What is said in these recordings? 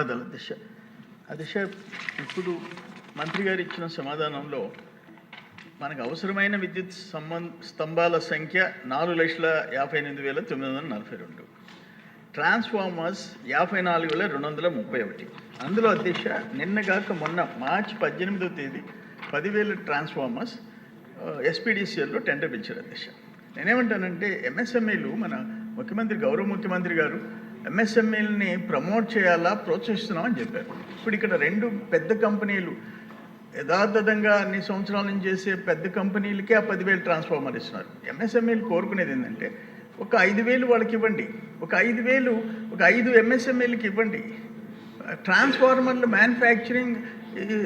ధన్యవాదాలు అధ్యక్ష. అధ్యక్ష ఇప్పుడు మంత్రి గారు ఇచ్చిన సమాధానంలో మనకు అవసరమైన విద్యుత్ సంబంధ స్తంభాల సంఖ్య నాలుగు లక్షల యాభై ఎనిమిది వేల తొమ్మిది వందల నలభై రెండు. ట్రాన్స్ఫార్మర్స్ యాభై నాలుగు వేల రెండు వందల ముప్పై ఒకటి. అందులో అధ్యక్ష నిన్నగాక మొన్న మార్చి పద్దెనిమిదో తేదీ పదివేల ట్రాన్స్ఫార్మర్స్ ఎస్పీడీసీఎల్లో టెండర్ పిలిచారు అధ్యక్ష. నేనేమంటానంటే ఎంఎస్ఎంఈలు మన ముఖ్యమంత్రి గౌరవ ముఖ్యమంత్రి గారు ఎంఎస్ఎంఈల్ని ప్రమోట్ చేయాలా ప్రోత్సహిస్తున్నామని చెప్పారు. ఇప్పుడు ఇక్కడ రెండు పెద్ద కంపెనీలు యథాతథంగా అన్ని సంవత్సరాల నుంచి చేసే పెద్ద కంపెనీలకే ఆ పదివేలు ట్రాన్స్ఫార్మర్ ఇస్తున్నారు. ఎంఎస్ఎంఈలు కోరుకునేది ఏంటంటే ఒక ఐదు వేలు వాళ్ళకి ఇవ్వండి. ఒక ఐదు వేలు ఒక ఐదు ఎంఎస్ఎంఈలకి ఇవ్వండి. ట్రాన్స్ఫార్మర్లు మ్యానుఫ్యాక్చరింగ్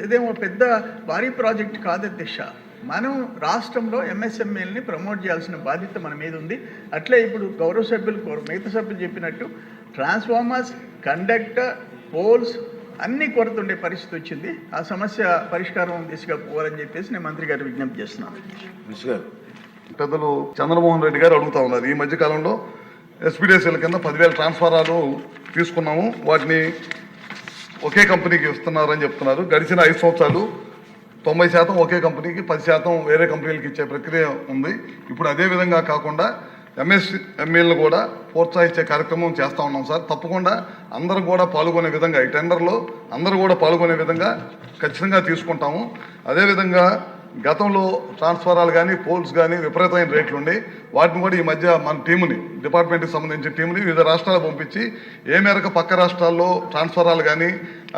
ఇదేమో పెద్ద భారీ ప్రాజెక్ట్ కాదు దిశ మనం రాష్ట్రంలో ఎంఎస్ఎంఈలని ప్రమోట్ చేయాల్సిన బాధ్యత మన మీద ఉంది. అట్లే ఇప్పుడు గౌరవ సభ్యులు కోరు- మిగతా సభ్యులు చెప్పినట్టు ట్రాన్స్ఫార్మర్స్ కండక్టర్ పోల్స్ అన్ని కొరత ఉండే పరిస్థితి వచ్చింది. ఆ సమస్య పరిష్కారం దిశగా పోవాలని చెప్పేసి నేను మంత్రి గారు విజ్ఞప్తి చేస్తున్నాను. పెద్దలు చంద్రమోహన్ రెడ్డి గారు అడుగుతా ఉన్నారు. ఈ మధ్య కాలంలో ఎస్పీడీఎస్ఎల్ కింద పదివేల ట్రాన్స్ఫారాలు తీసుకున్నాము. వాటిని ఒకే కంపెనీకి ఇస్తున్నారని చెప్తున్నారు. గడిచిన ఐదు సంవత్సరాలు తొంభై శాతం ఒకే కంపెనీకి పది శాతం వేరే కంపెనీలకు ఇచ్చే ప్రక్రియ ఉంది. ఇప్పుడు అదే విధంగా కాకుండా ఎంఎస్ ఎంఏలను కూడా ప్రోత్సహించే కార్యక్రమం చేస్తూ ఉన్నాం సార్. తప్పకుండా అందరూ కూడా పాల్గొనే విధంగా ఈ టెండర్లో అందరూ కూడా పాల్గొనే విధంగా ఖచ్చితంగా తీసుకుంటాము. అదేవిధంగా గతంలో ట్రాన్స్ఫారాలు కానీ పోల్స్ కానీ విపరీతమైన రేట్లు ఉండి వాటిని కూడా ఈ మధ్య మన టీముని డిపార్ట్మెంట్కి సంబంధించిన టీముని వివిధ రాష్ట్రాలకు పంపించి ఏ మేరకు పక్క రాష్ట్రాల్లో ట్రాన్స్ఫారాలు కానీ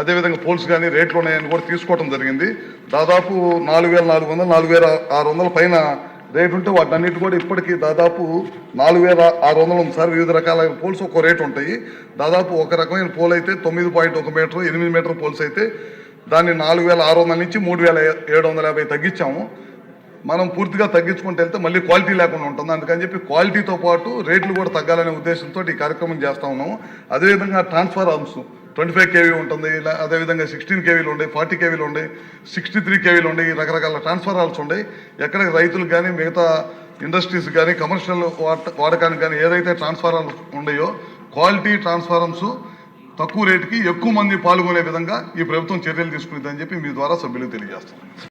అదేవిధంగా పోల్స్ కానీ రేట్లు ఉన్నాయని కూడా తీసుకోవడం జరిగింది. దాదాపు నాలుగు వేల నాలుగు వందలు నాలుగు వేల ఆరు వందల పైన రేట్ ఉంటే వాటి అన్నిటి కూడా ఇప్పటికీ దాదాపు నాలుగు వేల ఆరు వందలు ఉంది సార్. వివిధ రకాల పోల్స్ ఒక్కో రేట్ ఉంటాయి. దాదాపు ఒక రకమైన పోల్ అయితే తొమ్మిది పాయింట్ ఒక మీటర్ ఎనిమిది మీటర్ పోల్స్ అయితే దాన్ని నాలుగు వేల ఆరు వందల నుంచి మూడు వేల ఏడు వందల యాభై తగ్గించాము. మనం పూర్తిగా తగ్గించుకుంటూ వెళ్తే మళ్ళీ క్వాలిటీ లేకుండా ఉంటుంది. అందుకని చెప్పి క్వాలిటీతో పాటు రేట్లు కూడా తగ్గాలనే ఉద్దేశంతో ఈ కార్యక్రమం చేస్తూ ఉన్నాము. అదేవిధంగా transfer arms twenty five KV ఉంటుంది ఇలా అదేవిధంగా సిక్స్టీన్ కేవీలు ఉండే ఫార్టీ కేవీలు ఉండే సిక్స్టీ త్రీ కేవీలు ఉండే రకరకాల ట్రాన్స్ఫర్ ఆల్స్ ఉండే. ఎక్కడ రైతులకు కానీ మిగతా ఇండస్ట్రీస్ కానీ కమర్షియల్ వాడకానికి కానీ ఏదైతే ట్రాన్స్ఫారాలు ఉన్నాయో క్వాలిటీ ట్రాన్స్ఫారమ్స్ తక్కువ రేటుకి ఎక్కువ మంది పాల్గొనే విధంగా ఈ ప్రభుత్వం చర్యలు తీసుకునేదని చెప్పి మీ ద్వారా సభ్యులకు తెలియజేస్తున్నాను